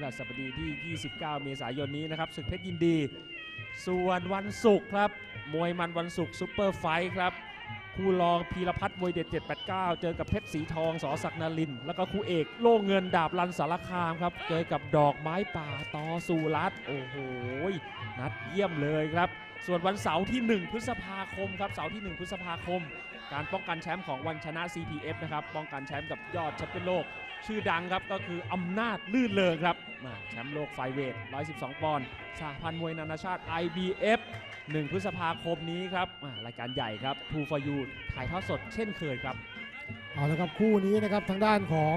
ฤหัสบดีที่ 29 เมษายนนี้นะครับศึกเพชรยินดี ส่วนวันศุกร์ครับ มวยมันวันศุกร์ซุปเปอร์ไฟท์ครับคู่รองพีรพัฒน์มวยเด็ด 789 เจอกับเพชรสีทองสอศักนาริน แล้วก็คู่เอกโล่เงินดาบรันสารคามครับ เจอกับดอกไม้ป่าตอสุรัตโอ้โห นัดเยี่ยมเลยครับ ส่วนวันเสาร์ที่ 1 พฤษภาคมครับเสาร์ที่ 1 พฤษภาคม การป้องกันแชมป์ของวันชนะ CPF นะครับป้องกันแชมป์กับยอดแชมเปี้ยนโลก ชื่อดังครับก็คืออำนาจลื่นเลิงครับมาแชมป์โลกไฟเวท 112 ปอนด์สหพันธ์มวยนานาชาติ IBF 1 พฤษภาคมนี้ครับารายการใหญ่ครับ Two for You ถ่ายทอดสดเช่นเคยครับ เอาละครับคู่นี้นะครับทางด้านของ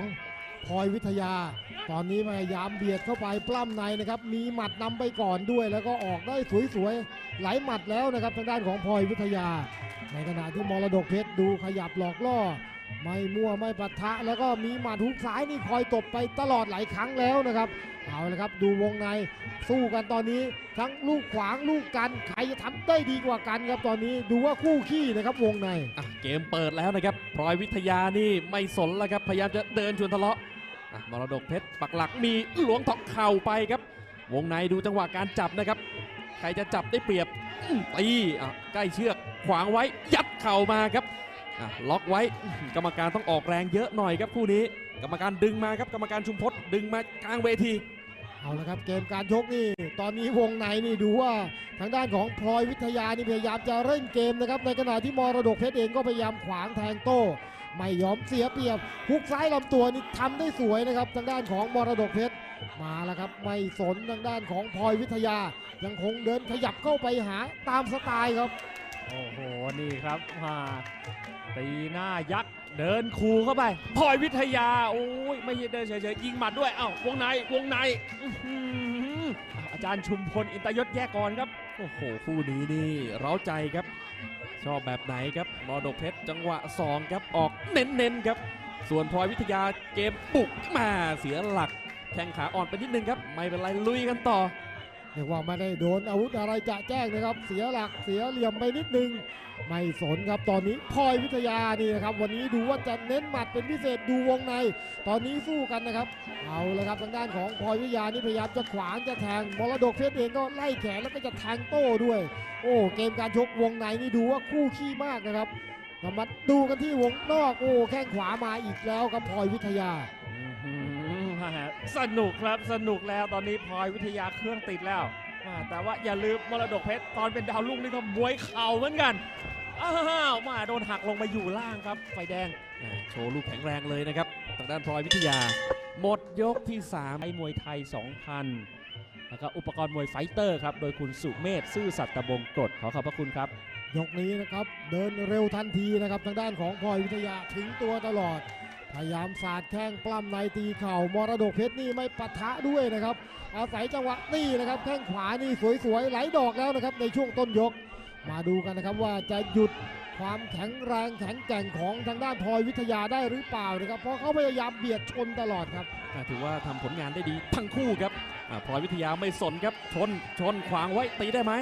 พลอยวิทยา ตอนนี้พยายามเบียดเข้าไปปล้ำในนะครับ มีหมัดนำไปก่อนด้วย แล้วก็ออกได้สวยๆไหลหมัดแล้วนะครับทางด้านของพลอยวิทยา ในขณะที่มรดกเพชรดูขยับหลอกล่อ ไม่มั่วไม่ปะทะ แล้วก็มีหมัดทุกซ้ายนี่คอยตบไปตลอดหลายครั้งแล้วนะครับเอาละครับดูวงในสู้กันตอนนี้ ทั้งลูกขวางลูกกันใครจะทำได้ดีกว่ากันครับตอนนี้ดูว่าคู่ขี้นะครับวงในเกมเปิดแล้วนะครับพลอยวิทยานี่ไม่สนแล้วครับพยายามจะเดินชวนทะเลาะ มรดกเพชรปักหลักมีหลวงทอกเข่าไปครับ วงในดูจังหวะการจับนะครับ ใครจะจับได้เปรียบตีใกล้เชือกขวางไว้ยัดเข่ามาครับล็อกไว้กรรมการต้องออกแรงเยอะหน่อยครับคู่นี้ กรรมการดึงมาครับกรรมการชุมพศดึงมากลางเวทีเอาละครับเกมการชกนี่ตอนนี้วงในนี่ดูว่าทางด้านของพลอยวิทยานี่พยายามจะเร่งเกมนะครับในขณะที่มรดกเพชรเองก็พยายามขวางแทงโต้ ไม่ยอมเสียเปรียบฮุกซ้ายลำตัวนี่ทำได้สวยนะครับ ทางด้านของมรดกเพชรมาแล้วครับ ไม่สนทางด้านของพลอยวิทยา ยังคงเดินขยับเข้าไปหาตามสไตล์ครับ โอ้โห นี่ครับมาตีหน้ายักษ์เดินคูเข้าไปพลอยวิทยา โอ้ยไม่ใช่เดินเฉยๆยิงหมัดด้วย เอ้าวงในวงในอื้อหืออ้าวอาจารย์ชุมพลอินตยศแยกก่อนครับ โอ้โห คู่นี้นี่ เร้าใจครับ ชอบแบบไหนครับมอดกเพชรจังหวะ 2 ครับออกเน้นๆครับ ส่วนพลอยวิทยาเกมปุกมาเสียหลัก แข้งขาอ่อนไปนิดนึงครับ ไม่เป็นไรลุยกันต่อ เรียกว่าไม่ได้โดนอาวุธอะไรจะแจ้งนะครับ เสียหลักเสียเหลี่ยมไปนิดนึง ไม่สนครับตอนนี้พลอยวิทยานี่นะครับวันนี้ดูว่าจะเน้นหมัดเป็นพิเศษดูวงใน ตอนนี้สู้กันนะครับ เอาเลยครับทางด้านของพลอยวิทยานี่พยายามจะขวางจะแทงมรดกเพชรเองก็ไล่แขนแล้วก็จะแทงโต้ด้วย โอ้เกมการชกวงในนี่ดูว่าคู่ขี้มากนะครับมาดูกันที่วงนอกโอ้แข้งขวามาอีกแล้วครับพลอยวิทยา สนุกครับสนุกแล้วตอนนี้พลอยวิทยาเครื่องติดแล้วอ่าแต่ว่าอย่าลืมมรดกเพชรตอนเป็นดาวรุ่งนี่ก็มวยเข่าเหมือนกันอ้าวมาโดนหักลงมาอยู่ล่างครับ ไฟแดงโชว์ลูกแข็งแรงเลยนะครับทางด้านพลอยวิทยา หมดยกที่3ไทยมวยไทย 2,000 แล้วก็อุปกรณ์มวยไฟเตอร์ครับโดยคุณสุเมธซื่อสัตย์ตะบงกรดขอขอบพระคุณครับ ยกนี้นะครับเดินเร็วทันทีนะครับทางด้านของพลอยวิทยาถึงตัวตลอด พยายามสาดแข้งปล้ำในตีเข่ามรดกเพชรนี่ไม่ปะทะด้วยนะครับ อาศัยจังหวะนี่นะครับแข้งขวานี่สวยๆไหลดอกแล้วนะครับในช่วงต้นยก มาดูกันนะครับว่าจะหยุดความแข็งแรงแข็งแกร่งของทางด้านพลอยวิทยาได้หรือเปล่านะครับ เพราะเขาพยายามเบียดชนตลอดครับถือว่าทำผลงานได้ดีทั้งคู่ครับพลอยวิทยาไม่สนครับชนชนขวางไว้ตีได้ไหม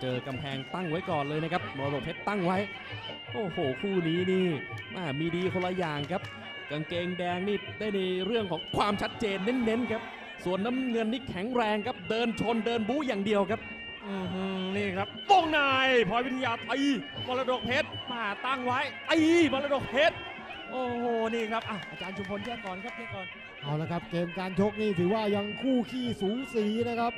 เจอกำแพงตั้งไว้ก่อนเลยนะครับมรดกเพชรตั้งไว้ โอ้โหคู่นี้นี่มีดีคนละอย่างครับ กางเกงแดงนี่ได้ในเรื่องของความชัดเจนเน้นๆครับ ส่วนน้ำเงินนี่แข็งแรงครับ เดินชนเดินบู๊อย่างเดียวครับอือหือนี่ครับวงในพลอยวิทยาตีมรดกเพชรมาตั้งไว้ตีมรดกเพชรโอ้โหนี่ครับอะอาจารย์ชุมพลแยกก่อนครับแยกก่อนเอาละครับ เกมการชกนี่ถือว่ายังคู่ขี้สูสีนะครับ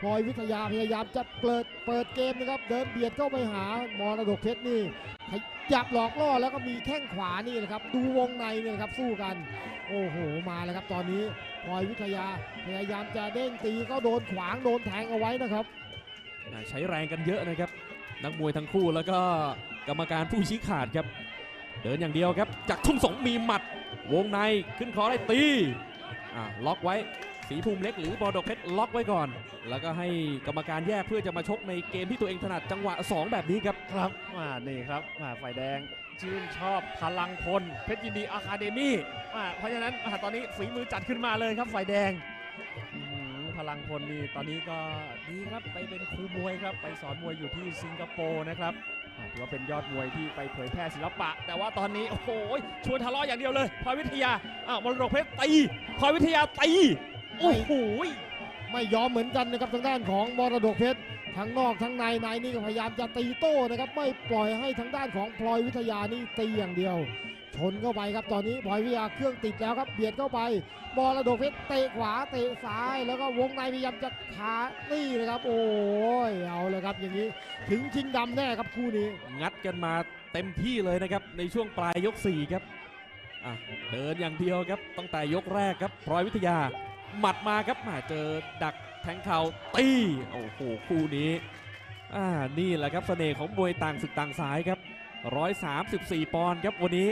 พลอยวิทยาพยายามจะเปิดเปิดเกมนะครับ เดินเบียดเข้าไปหามรดกเพชรนี่ ขยับหลอกล่อแล้วก็มีแข้งขวานี่นะครับ ดูวงในเนี่ยครับสู้กัน โอ้โหมาแล้วครับตอนนี้พลอยวิทยาพยายามจะเด้งตีก็โดนขวางโดนแทงเอาไว้นะครับใช้แรงกันเยอะนะครับ นักมวยทั้งคู่แล้วก็กรรมการผู้ชี้ขาดครับ เดินอย่างเดียวครับจากทุ่งสงมีหมัด วงในขึ้นคอได้ตีอ่าล็อกไว้ สีภูมิเล็กหรือบอดกเพชรล็อกไว้ก่อน แล้วก็ให้กรรมการแยกเพื่อจะมาชกในเกมที่ตัวเองถนัดจังหวะ 2 แบบนี้ครับครับมานี่ครับมาฝ่ายแดงชื่นชอบพลังพลเพชรยินดีอะคาเดมี่อ่าเพราะฉะนั้นอ่าตอนนี้ฝีมือจัดขึ้นมาเลยครับฝ่ายแดงพลังพลนี่ตอนนี้ก็ดีครับไปเป็นครูมวยครับไปสอนมวยอยู่ที่สิงคโปร์นะครับถือว่าเป็นยอดมวยที่ไปเผยแพร่ศิลปะ แต่ว่าตอนนี้โอ้โหชวนทะเลาะอย่างเดียวเลยพลอยวิทยาอ้าวมรดกเพชรตีพลอยวิทยาตี โอ้โหไม่ยอมเหมือนกันนะครับทางด้านของมรดกเพชรทั้งนอกทั้งในในนี่ก็พยายามจะตีโต้นะครับ ไม่ปล่อยให้ทางด้านของพลอยวิทยานี่ตีอย่างเดียว ชนเข้าไปครับตอนนี้พลอยวิทยาเครื่องติดแล้วครับเบียดเข้าไปมรดกเพชรเตะขวาเตะซ้ายแล้วก็วงในพยายามจะขานี่นะครับ โอ้ยเอาเลยครับอย่างนี้ถึงชิงดำแน่ครับคู่นี้งัดกันมาเต็มที่เลยนะครับในช่วงปลายยก4ครับอะเดินอย่างเดียวครับตั้งแต่ยกแรกครับพลอยวิทยา หมัดมาครับมาเจอดักแทงเข่าตีโอ้โหคู่นี้อ่านี่แหละครับเสน่ห์ของมวยต่างศึกต่างสายครับ 134 ปอนด์ครับวันนี้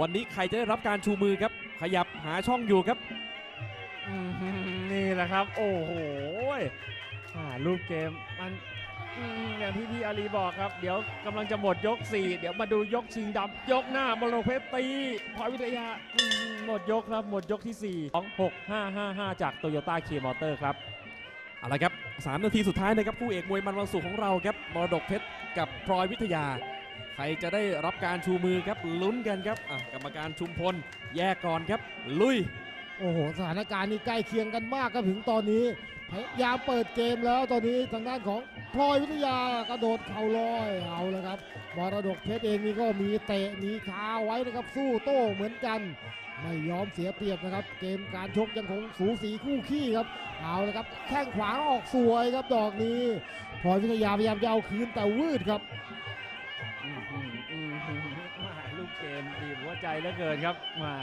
วันนี้ใครจะได้รับการชูมือครับ ขยับหาช่องอยู่ครับ นี่แหละครับ โอ้โหอ่าลูกเกมมัน อืมอย่างที่พี่อาลีบอกครับ เดี๋ยวกำลังจะหมดยก 4 เดี๋ยวมาดูยกชิงดำยกหน้าบอลเพชรตีพลอยวิทยาอืมหมดยกครับ หมดยกที่ 4 2 6 5 5 5 จากโตโยต้าเคมอเตอร์ครับ เอาละครับ3นาทีสุดท้ายนะครับคู่เอกมวยมันวันศุกร์ของเราครับมรดกเพชรกับพลอยวิทยา ใครจะได้รับการชูมือครับลุ้นกันครับอะกรรมการชุมพลแยกก่อนครับ ลุย โอ้โห สถานการณ์นี้ใกล้เคียงกันมากครับถึงตอนนี้ พยายามเปิดเกมแล้วตอนนี้ทางด้านของพลอยวิทยากระโดดเข่าลอยเอาเลยครับมรดกเพชรเองนี่ก็มีเตะมีคาไว้นะครับสู้โต้เหมือนกัน ไม่ยอมเสียเปรียบนะครับ เกมการชกยังคงสูสีคู่ขี้ครับเอาเลยครับแข้งขวาออกสวยครับดอกนี้พลอยวิทยาพยายามจะเอาคืนแต่วืดครับ เหลือเกินครับมา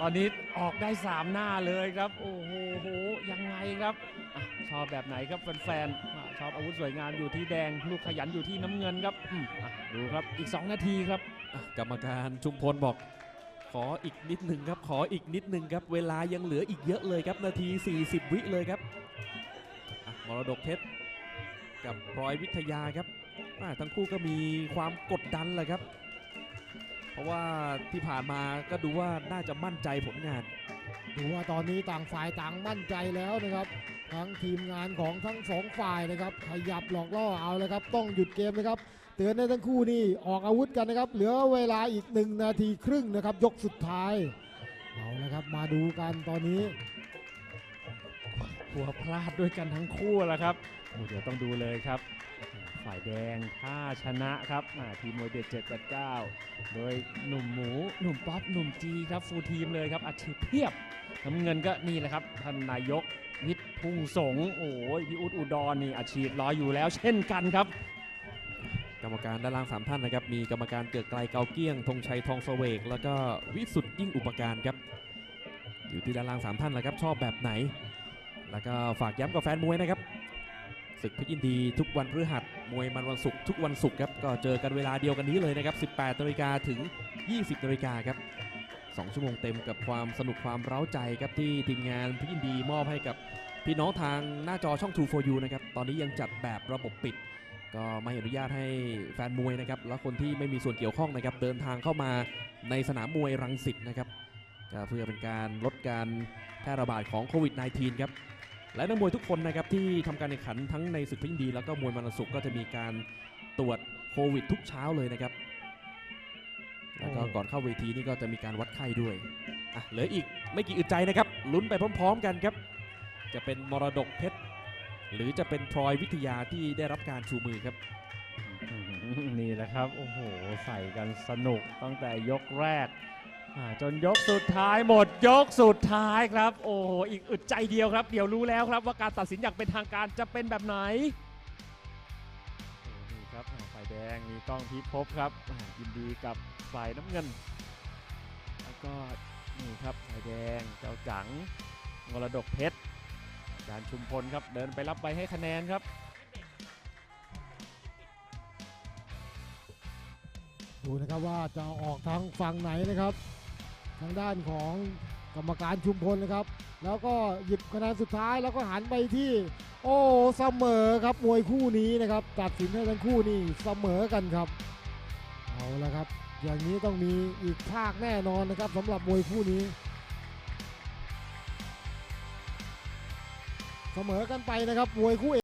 ตอนนี้ออกได้สามหน้าเลยครับ โอ้โหยังไงครับอะชอบแบบไหนครับแฟนๆอะชอบอาวุธสวยงามอยู่ที่แดง ลูกขยันอยู่ที่น้ำเงินครับอืมอะดูครับอีก 2 นาทีครับ อะกรรมการชุมพลบอก ขออีกนิดหนึ่งครับขออีกนิดหนึ่งครับ เวลายังเหลืออีกเยอะเลยครับนาที 40 วิเลยครับอะมรดกเพชรกับพลอยวิทยาครับอะทั้งคู่ก็มีความกดดันแหละครับ ราะว่าที่ผ่านมาก็ดูว่าน่าจะมั่นใจผลงาน ดูว่าตอนนี้ต่างฝ่ายต่างมั่นใจแล้วนะครับ ทั้งทีมงานของทั้งสองฝ่ายนะครับ ขยับหลอกล่อเอาเลยครับ ต้องหยุดเกมนะครับ เตือนให้ทั้งคู่นี่ออกอาวุธกันนะครับ เหลือเวลาอีกหนึ่งนาทีครึ่งนะครับ ยกสุดท้ายเอาละครับมาดูกันตอนนี้กลัวพลาดด้วยกันทั้งคู่แหละครับโอ้เดี๋ยวต้องดูเลยครับ ฝ่ายแดงถ้าชนะครับอ่าทีมมวยเด็ด789 โดยหนุ่มหมูหนุ่มป๊อปหนุ่มจีครับฟูลทีมเลยครับอาชีพเพียบน้ำเงินก็นี่แหละครับท่านนายกวิทย์พุ่งสงฆ์โอ้ยพี่อุดอุดรนี่อาชีพรออยู่แล้วเช่นกันครับ กรรมการด้านล่างสามท่านนะครับ มีกรรมการเกิดไกลเกาเกี้ยงธงชัยทองเสวก แล้วก็วิสุทธ์ยิ่งอุปการครับ อยู่ที่ด้านล่างสามท่านแหละครับชอบแบบไหน แล้วก็ฝากย้ำกับแฟนมวยนะครับ ศึกเพชรยินดีทุกวันพฤหัสมวยมันวันศุกร์ทุกวันศุกร์ครับก็เจอกันเวลาเดียวกันนี้เลยนะครับ 18นาฬิกาถึง 20นาฬิกาครับ 2 ชั่วโมงเต็มกับความสนุกความเร้าใจครับที่ทีมงานเพชรยินดีมอบให้กับพี่น้องทางหน้าจอช่อง True for You นะครับตอนนี้ยังจัดแบบระบบปิด ก็ไม่อนุญาตให้แฟนมวยนะครับและคนที่ไม่มีส่วนเกี่ยวข้องนะครับเดินทางเข้ามาในสนามมวยรังสิตนะครับเพื่อเป็นการลดการแพร่ระบาดของโควิด -19 ครับ และนักมวยทุกคนนะครับที่ทำการแข่งขันทั้งในศึกพิงดี แล้วก็มวยมันวันศุกก็จะมีการตรวจโควิด ทุกเช้าเลยนะครับ แล้วก็ก่อนเข้าเวทีนี่ก็จะมีการวัดไข้ด้วยอะเหลืออีกไม่กี่อึดใจนะครับลุ้นไปพร้อม ๆ กันครับ จะเป็นมรดกเพชรหรือจะเป็นพลอยวิทยาที่ได้รับการชูมือครับนี่แหละครับ โอ้โห ใส่กันสนุกตั้งแต่ยกแรก จนยกสุดท้ายหมดยกสุดท้ายครับ โอ้โหอีกอึดใจเดียวครับ เดี๋ยวรู้แล้วครับว่าการตัดสินอย่างเป็นทางการจะเป็นแบบไหนโอ้นี่ครับอ่าฝ่ายแดงมีกล้องพิภพครับอ่ายินดีกับฝ่ายน้ำเงิน แล้วก็นี่ครับฝ่ายแดงเจ้าจังมรดกเพชรอาจารย์ชุมพลครับเดินไปรับใบให้คะแนนครับดูนะครับว่าจะออกทางฝั่งไหนนะครับ ทางด้านของกรรมการชุมพลนะครับ แล้วก็หยิบคะแนนสุดท้ายแล้วก็หันไปที่ โอ้เสมอครับมวยคู่นี้นะครับ ตัดสินให้ทั้งคู่นี่เสมอกันครับเอาละครับ อย่างนี้ต้องมีอีกภาคแน่นอนนะครับสำหรับมวยคู่นี้ เสมอกันไปนะครับมวยคู่